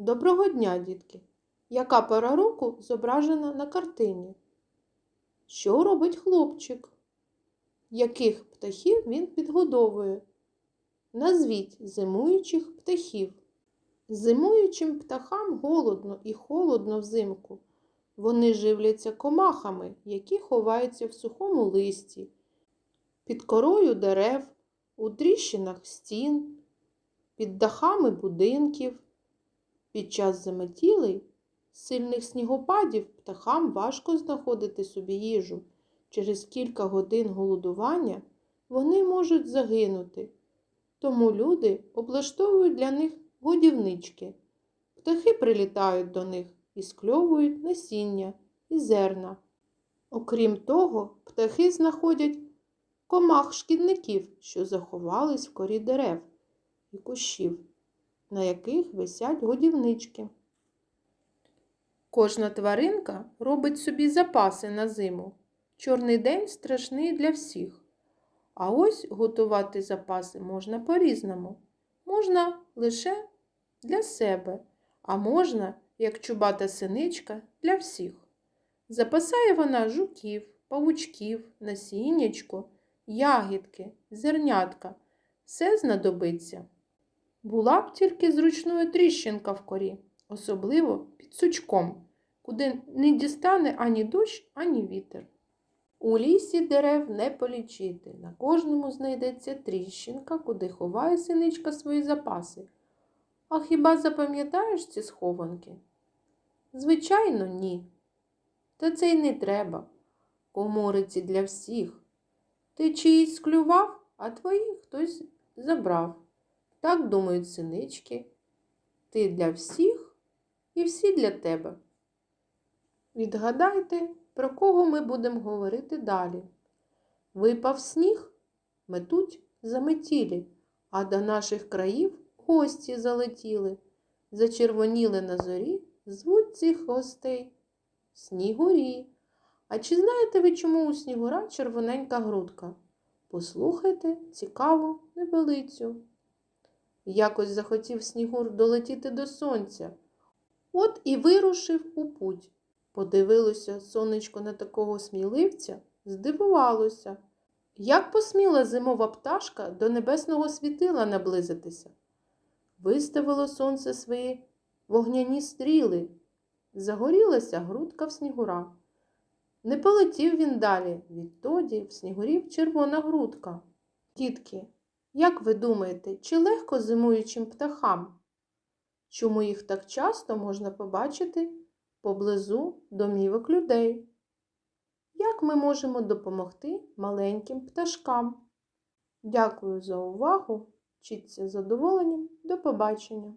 Доброго дня, дітки! Яка пора року зображена на картині? Що робить хлопчик? Яких птахів він підгодовує? Назвіть зимуючих птахів. Зимуючим птахам голодно і холодно взимку. Вони живляться комахами, які ховаються в сухому листі, під корою дерев, у тріщинах стін, під дахами будинків. Під час заметілей, сильних снігопадів птахам важко знаходити собі їжу. Через кілька годин голодування вони можуть загинути. Тому люди облаштовують для них годівнички. Птахи прилітають до них і скльовують насіння і зерна. Окрім того, птахи знаходять комах шкідників, що заховались в корі дерев і кущів на яких висять годівнички. Кожна тваринка робить собі запаси на зиму. Чорний день страшний для всіх. А ось готувати запаси можна по-різному. Можна лише для себе, а можна, як чубата синичка, для всіх. Запасає вона жуків, павучків, насіннячко, ягідки, зернятка. Все знадобиться. Була б тільки зручною тріщинка в корі, особливо під сучком, куди не дістане ані дощ, ані вітер. У лісі дерев не полічити, на кожному знайдеться тріщинка, куди ховає синичка свої запаси. А хіба запам'ятаєш ці схованки? Звичайно, ні. Та це й не треба. Комориці для всіх. Ти чиїсь склював, а твої хтось забрав. Так думають синички. Ти для всіх і всі для тебе. Відгадайте, про кого ми будемо говорити далі. Випав сніг, метуть заметілі, а до наших країв гості залетіли. Зачервоніли на зорі, звуть цих гостей Снігурі. А чи знаєте ви, чому у снігура червоненька грудка? Послухайте цікаву невелицю. Якось захотів Снігур долетіти до сонця. От і вирушив у путь. Подивилося сонечко на такого сміливця, здивувалося. Як посміла зимова пташка до небесного світила наблизитися? Виставило сонце свої вогняні стріли. Загорілася грудка в снігура. Не полетів він далі, відтоді в снігурів червона грудка. Дітки, як ви думаєте, чи легко зимуючим птахам? Чому їх так часто можна побачити поблизу домівок людей? Як ми можемо допомогти маленьким пташкам? Дякую за увагу. Вчіться з задоволенням. До побачення!